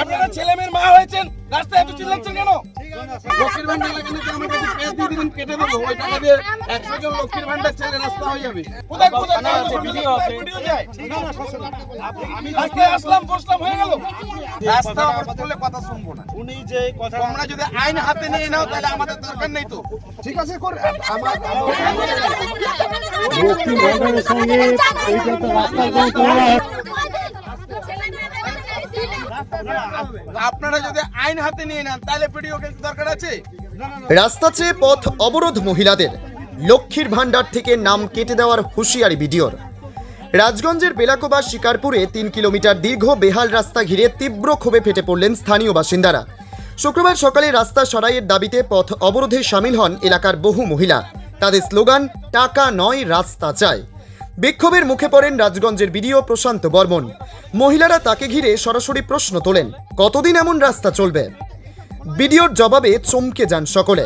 আপনারা ছেলে মেয়ের মা হয়েছেন রাস্তায় এত চিল্লাচ্ছেন কেন? লক্ষ্মীর ভান্ডার লাগানো যে আমাকে যে পেজ দিয়ে দিবেন কেটে দেবো। ওই টাকা দিয়ে একশো জন লক্ষ্মীর ভান্ডার ছেলে রাস্তা হয়ে যাবে। কোথায় কোথায়? ভিডিও আছে। ভিডিও যায় আমি রাস্তায় আসলাম। বসলাম হয়ে গেল। রাস্তা আবার বললে কথা শুনব না। উনি যে কথা তোমরা যদি আইন হাতে নিয়ে নাও তাহলে আমাদের দরকার নেই তো। ঠিক আছে করে। আমার লক্ষ্মী ভান্ডারের সঙ্গে এইটা তো রাস্তার কোনো তুলনা হয় আপনারা যদি আইন হাতে নিয়ে নেন, তাহলে ভিডিও দরকার আছে? রাস্তা চেয়ে পথ অবরোধ মহিলাদের। লক্ষ্মীর ভাণ্ডার থেকে নাম কেটে দেওয়ার হুঁশিয়ারি ভিডিওর রাজগঞ্জের বেলাকোবা শিকারপুরে তিন কিলোমিটার দীর্ঘ বেহাল রাস্তা ঘিরে তীব্র ক্ষোভে ফেটে পড়লেন স্থানীয় বাসিন্দারা। শুক্রবার সকালে রাস্তা সরাইয়ের দাবিতে পথ অবরোধে সামিল হন এলাকার বহু মহিলা। তাদের স্লোগান, টাকা নয়, রাস্তা চায় বিক্ষোভের মুখে পড়েন রাজগঞ্জের বিডিও প্রশান্ত বর্মন। মহিলারা তাকে ঘিরে সরাসরি প্রশ্ন তোলেন, কতদিন এমন রাস্তা চলবে? বিডিওর জবাবে চমকে যান সকলে।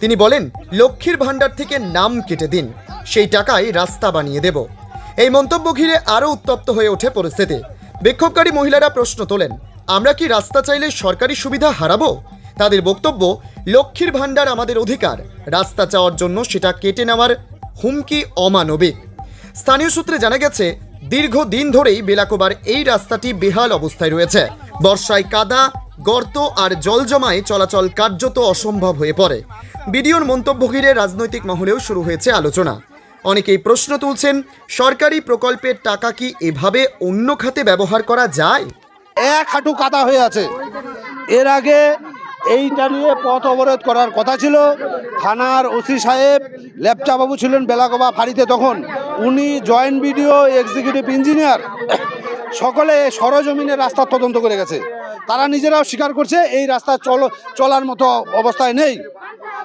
তিনি বলেন, লক্ষ্মীর ভাণ্ডার থেকে নাম কেটে দিন, সেই টাকায় রাস্তা বানিয়ে দেব। এই মন্তব্য ঘিরে আরও উত্তপ্ত হয়ে ওঠে পরিস্থিতি। বিক্ষোভকারী মহিলারা প্রশ্ন তোলেন, আমরা কি রাস্তা চাইলে সরকারি সুবিধা হারাবো? তাদের বক্তব্য, লক্ষ্মীর ভাণ্ডার আমাদের অধিকার, রাস্তা চাওয়ার জন্য সেটা কেটে নেওয়ার হুমকি অমানবিক। স্থানীয় সূত্রে জানা গেছে, দীর্ঘদিন ধরেই বেলাকোবার এই রাস্তাটি বেহাল অবস্থায় রয়েছে। বর্ষায় কাদা, গর্ত আর জল জমায় চলাচল কার্যত অসম্ভব হয়ে পড়ে। বিডিওর মন্তব্য ঘিরে রাজনৈতিক মহলেও শুরু হয়েছে আলোচনা। অনেকেই প্রশ্ন তুলছেন, সরকারি প্রকল্পের টাকা কি এভাবে অন্য খাতে ব্যবহার করা যায়? এক হাঁটু কাদা হয়ে আছে। এর আগে এইটা নিয়ে পথ অবরোধ করার কথা ছিল। থানার ওসি সাহেব লেপচা বাবু ছিলেন বেলাগোবা ফাঁড়িতে তখন। উনি জয়েন্ট বিডিও এক্সিকিউটিভ ইঞ্জিনিয়ার। সকলে সরজমিনে রাস্তার তদন্ত করে গেছে। তারা নিজেরাও স্বীকার করছে এই রাস্তা চল চলার মতো অবস্থায় নেই।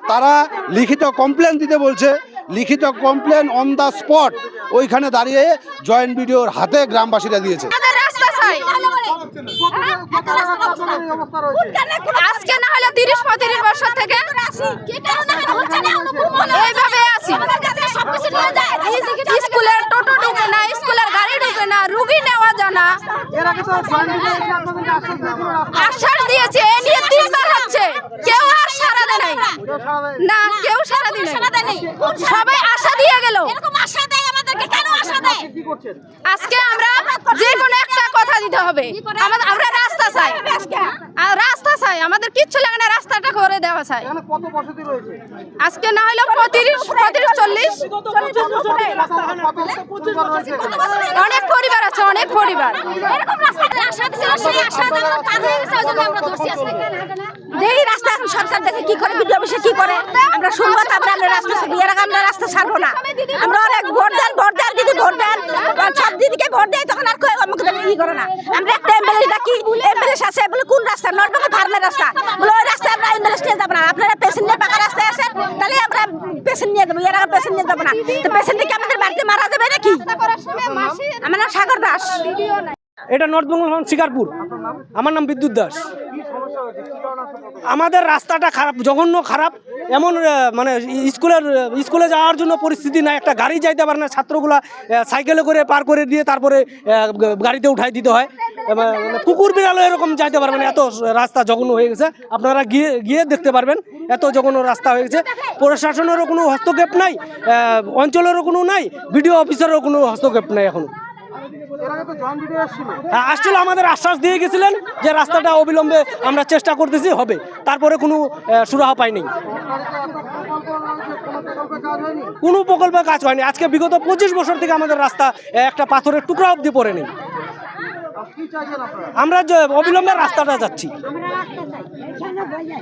তারা লিখিত কমপ্লেন দিতে বলছে। লিখিত কমপ্লেন অন দ্য স্পট ওইখানে দাঁড়িয়ে জয়েন্ট বিডিওর হাতে গ্রামবাসীরা দিয়েছে। আমাদের রাস্তা চাই আজকে না তিরিশ পঁয়ত্রিশ বছর থেকে এইভাবে আছি। স্কুলের টোটো ঢুকে না স্কুলের গাড়ি ঢুকে না রুগী নেওয়া যায় না। আশ্বাস দিয়েছে এ নিয়ে তিনবার হচ্ছে। কেউ আর সারা দেয় নাই। না কেউ সারা দিনে সবাই আশা দিয়ে গেল। আজকে আমরা যে কোনো কথা দিতে হবে। আমাদের আমরা রাস্তা চাই। আর রাস্তা চাই। আমাদের কিচ্ছু লাগে না রাস্তাটা করে দেওয়া চাই। আজকে না হলে পঁয়ত্রিশ পঁয়ত্রিশ চল্লিশ। অনেক পরিবার আছে অনেক পরিবার। দেখি রাস্তা এখন সরকার দেখে কি করে বিডিও অফিসে কি করে? আমরা রাস্তা ছাড়বো এর আগে আমরা রাস্তা ছাড়বো না আমরা অনেক ভোট দেন ভোট দেন দিদি ভোট দেন আর সব দিদিকে ভোট দেয় তখন আর কেউ আমাকে দেখে ই করে না। আমরা একটা এমএলএ ডাকি এমএলএ আছে, বলে কোন রাস্তা? নর্দমা ফার্মের রাস্তা। বলে ওই রাস্তায় আমরা এমএলএ নিয়ে যাব না। আপনারা পেশেন্ট নিয়ে পাকা রাস্তায় আসেন, তাহলে আমরা পেশেন্ট নিয়ে যাব। এর আগে পেশেন্ট নিয়ে যাব না। তো পেশেন্ট কি আমাদের বাড়িতে মারা যাবে নাকি? আমার নাম সাগর দাস। এটা নর্থ বেঙ্গল শিকারপুর। আমার নাম বিদ্যুৎ দাস। আমাদের রাস্তাটা খারাপ, জঘন্য খারাপ। এমন মানে স্কুলের স্কুলে যাওয়ার জন্য পরিস্থিতি নাই। একটা গাড়ি যাইতে পারে না ছাত্রগুলা সাইকেলে করে পার করে দিয়ে তারপরে গাড়িতে উঠাই দিতে হয়। মানে কুকুর বিড়ালও এরকম যাইতে পারবে না। এত রাস্তা জঘন্য হয়ে গেছে। আপনারা গিয়ে গিয়ে দেখতে পারবেন এত জঘন্য রাস্তা হয়ে গেছে। প্রশাসনেরও কোনো হস্তক্ষেপ নাই অঞ্চলেরও কোনো নাই বিডিও অফিসারেরও কোনো হস্তক্ষেপ নাই এখন। হ্যাঁ, আসছিল। আমাদের আশ্বাস দিয়ে গেছিলেন যে রাস্তাটা অবিলম্বে আমরা চেষ্টা করতেছি হবে। তারপরে কোনো সুরাহা পাইনি। কোনো প্রকল্পে কাজ হয়নি। আজকে বিগত পঁচিশ বছর থেকে আমাদের রাস্তা একটা পাথরের টুকরা অবধি পড়ে নেই আমরা যে অবিলম্বে রাস্তাটা যাচ্ছি।